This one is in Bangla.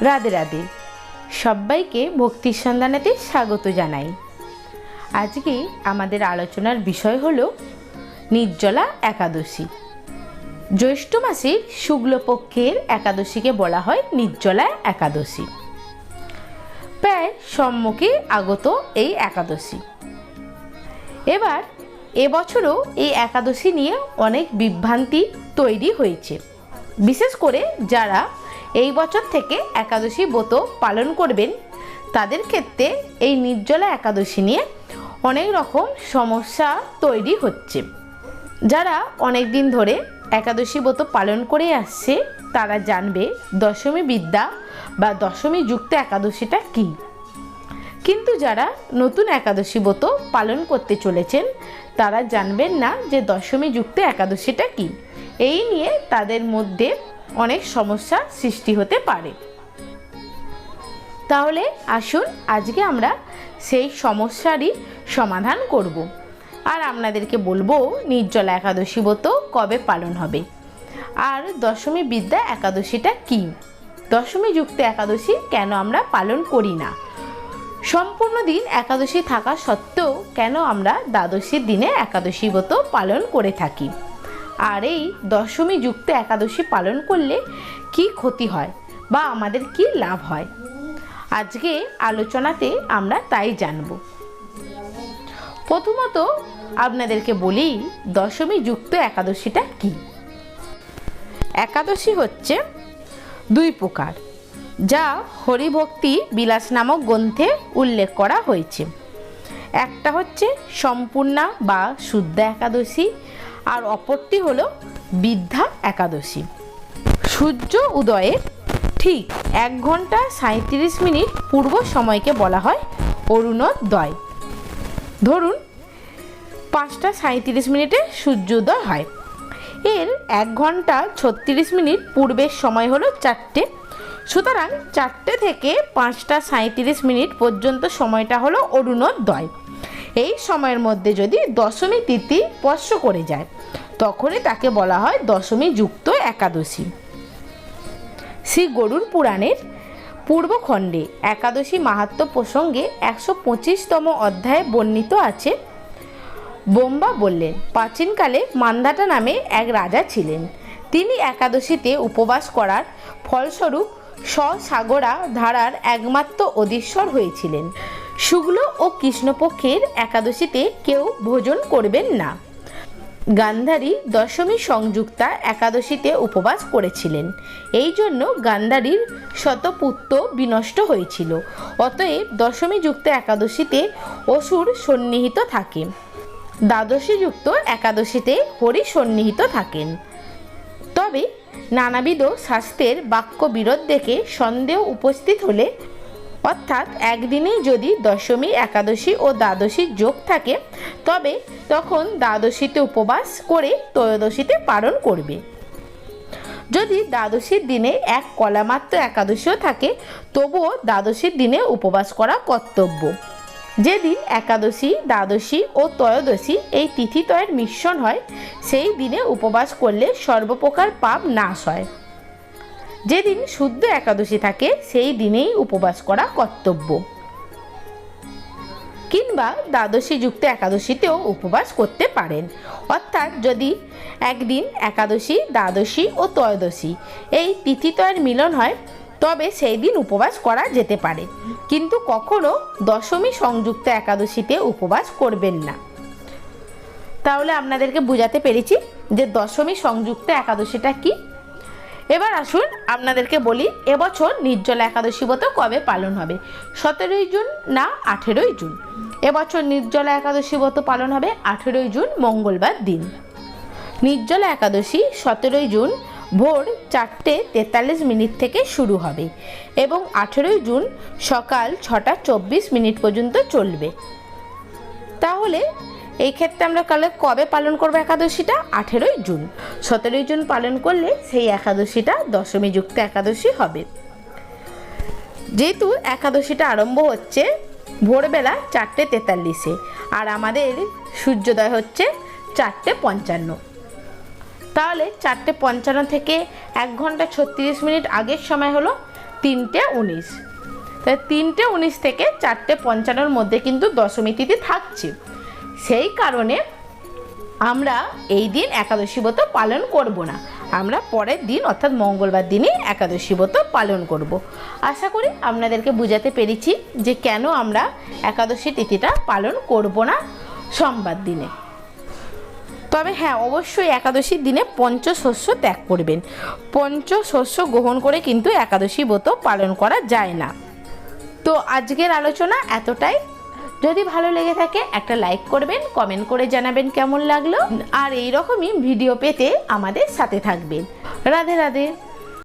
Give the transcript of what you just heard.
রাধে রাধে। সবাইকে ভক্তির সন্ধানেতে স্বাগত জানাই। আজকে আমাদের আলোচনার বিষয় হল নির্জলা একাদশী। জ্যৈষ্ঠ মাসের শুক্লপক্ষের একাদশীকে বলা হয় নির্জলা একাদশী। প্রায় সম্মুখে আগত এই একাদশী। এবার এবছরও এই একাদশী নিয়ে অনেক বিভ্রান্তি তৈরি হয়েছে। বিশেষ করে যারা এই বছর থেকে একাদশী ব্রত পালন করবেন। তাদের ক্ষেত্রে এই নির্জলা একাদশী নিয়ে অনেক রকম সমস্যা তৈরি হচ্ছে। যারা অনেক দিন ধরে একাদশী ব্রত পালন করে আসছে, তারা জানবে দশমী বিদ্যা বা দশমী যুক্ত একাদশীটা কী। কিন্তু যারা নতুন একাদশী ব্রত পালন করতে চলেছেন, তারা জানবেন না যে দশমী যুক্ত একাদশীটা কী। এই নিয়ে তাদের মধ্যে অনেক সমস্যা সৃষ্টি হতে পারে। তাহলে আসুন আজকে আমরা সেই সমস্যারই সমাধান করব। আর আপনাদেরকে বলব, নির্জলা একাদশী ব্রত কবে পালন হবে? আর দশমী বিদ্যা একাদশীটা কী? দশমী যুক্ত একাদশী কেন আমরা পালন করি না? সম্পূর্ণ দিন একাদশী থাকা সত্ত্বেও কেন আমরা দ্বাদশীর দিনে একাদশী ব্রত পালন করে থাকি? আর এই দশমী যুক্ত একাদশী পালন করলে কি ক্ষতি হয় বা আমাদের কি লাভ হয়? আজকে আলোচনাতে আমরা তাই জানব। প্রথমত আপনাদেরকে বলি দশমী যুক্ত একাদশীটা কি? একাদশী হচ্ছে দুই প্রকার, যা হরিভক্তি বিলাস নামক গ্রন্থে উল্লেখ করা হয়েছে। একটা হচ্ছে সম্পূর্ণা বা শুদ্ধ একাদশী আর অপরটি হল বিদ্যা একাদশী। সূর্য উদয়ের ঠিক এক ঘণ্টা সাঁত্রিশ মিনিট পূর্ব সময়কে বলা হয় অরুণোদয়। ধরুন, পাঁচটা সাঁত্রিশ মিনিটে সূর্যোদয় হয়। এর এক ঘণ্টা ছত্রিশ মিনিট পূর্বের সময় হলো চারটে। সুতরাং চারটে থেকে পাঁচটা সাঁত্রিশ মিনিট পর্যন্ত সময়টা হলো অরুণোদয়। এই সময়ের মধ্যে যদি দশমী তিথি স্পর্শ করে যায়, তখনই তাকে বলা হয় দশমী যুক্ত একাদশী। শ্রী গরুর পুরাণের পূর্বখণ্ডে একাদশী মাহাত্ম প্রসঙ্গে একশো পঁচিশতম অধ্যায়ে বর্ণিত আছে। বোম্বা বললেন, প্রাচীনকালে মান্দাটা নামে এক রাজা ছিলেন। তিনি একাদশীতে উপবাস করার ফলস্বরূপ স্বসাগরা ধারার একমাত্র অধীশ্বর হয়েছিলেন। শুক্ল ও কৃষ্ণপক্ষের একাদশীতে কেউ ভোজন করবেন না। গান্ধারী দশমী সংযুক্তা একাদশীতে উপবাস করেছিলেন। এই জন্য গান্ধারীর শতপুত্র বিনষ্ট হয়েছিল। অতএব দশমী যুক্ত একাদশীতে অসুর সন্নিহিত থাকে। দ্বাদশী যুক্ত একাদশীতে হরি সন্নিহিত থাকেন। তবে নানাবিধ শাস্ত্রের বাক্য বিরোধ দেখে সন্দেহ উপস্থিত হলে অর্থাৎ একদিনেই যদি দশমী, একাদশী ও দ্বাদশীর যোগ থাকে, তবে তখন দ্বাদশীতে উপবাস করে ত্রয়োদশীতে পালন করবে। যদি দ্বাদশীর দিনে এক কলামাত্র একাদশীও থাকে, তবুও দ্বাদশীর দিনে উপবাস করা কর্তব্য। যেদিন একাদশী, দ্বাদশী ও ত্রয়োদশী এই তিথিতয়ের মিশ্রণ হয়, সেই দিনে উপবাস করলে সর্বপ্রকার পাপ নাশ হয়। যেদিন শুদ্ধ একাদশী থাকে, সেই দিনেই উপবাস করা কর্তব্য। কিংবা দ্বাদশী যুক্ত একাদশীতেও উপবাস করতে পারেন। অর্থাৎ যদি একদিন একাদশী, দ্বাদশী ও ত্রয়োদশী এই তিথিতয়ের মিলন হয়, তবে সেই দিন উপবাস করা যেতে পারে। কিন্তু কখনো দশমী সংযুক্ত একাদশীতে উপবাস করবেন না। তাহলে আপনাদেরকে বোঝাতে পেরেছি যে দশমী সংযুক্ত একাদশীটা কি। এবার আসুন আপনাদেরকে বলি, এবছর নির্জলা একাদশী ব্রত কবে পালন হবে? সতেরোই জুন না আঠেরোই জুন? এবছর নির্জলা একাদশী ব্রত পালন হবে আঠেরোই জুন, মঙ্গলবার দিন। নির্জলা একাদশী সতেরোই জুন ভোর চারটে তেতাল্লিশ মিনিট থেকে শুরু হবে এবং আঠেরোই জুন সকাল ছটা চব্বিশ মিনিট পর্যন্ত চলবে। তাহলে এই ক্ষেত্রে আমরা কালে কবে পালন করব একাদশীটা? আঠেরোই জুন। সতেরোই জুন পালন করলে সেই একাদশীটা দশমী যুক্ত একাদশী হবে। যেহেতু একাদশীটা আরম্ভ হচ্ছে ভোরবেলা চারটে তেতাল্লিশে, আর আমাদের সূর্যোদয় হচ্ছে চারটে পঞ্চান্ন। তাহলে চারটে পঞ্চান্ন থেকে এক ঘণ্টা ছত্রিশ মিনিট আগের সময় হলো তিনটে উনিশ। তাই তিনটে উনিশ থেকে চারটে পঞ্চান্নর মধ্যে কিন্তু দশমী তিথি থাকছে। সেই কারণে আমরা এই দিন একাদশী ব্রত পালন করব না। আমরা পরের দিন, অর্থাৎ মঙ্গলবার দিনই একাদশী ব্রত পালন করব। আশা করি আপনাদেরকে বুঝাতে পেরেছি যে কেন আমরা একাদশী তিথিটা পালন করব না সোমবার দিনে। তবে হ্যাঁ অবশ্যই একাদশীর দিনে পঞ্চশস্য ত্যাগ করবেন। পঞ্চশস্য গ্রহণ করে কিন্তু একাদশী ব্রত পালন করা যায় না। তো আজকের আলোচনা এতটাই। যদি ভালো লেগে থাকে, একটা লাইক করবেন কমেন্ট করে জানাবেন কেমন লাগল। আর এই রকমই ভিডিও পেতে আমাদের সাথে থাকবেন। রাধে রাধে।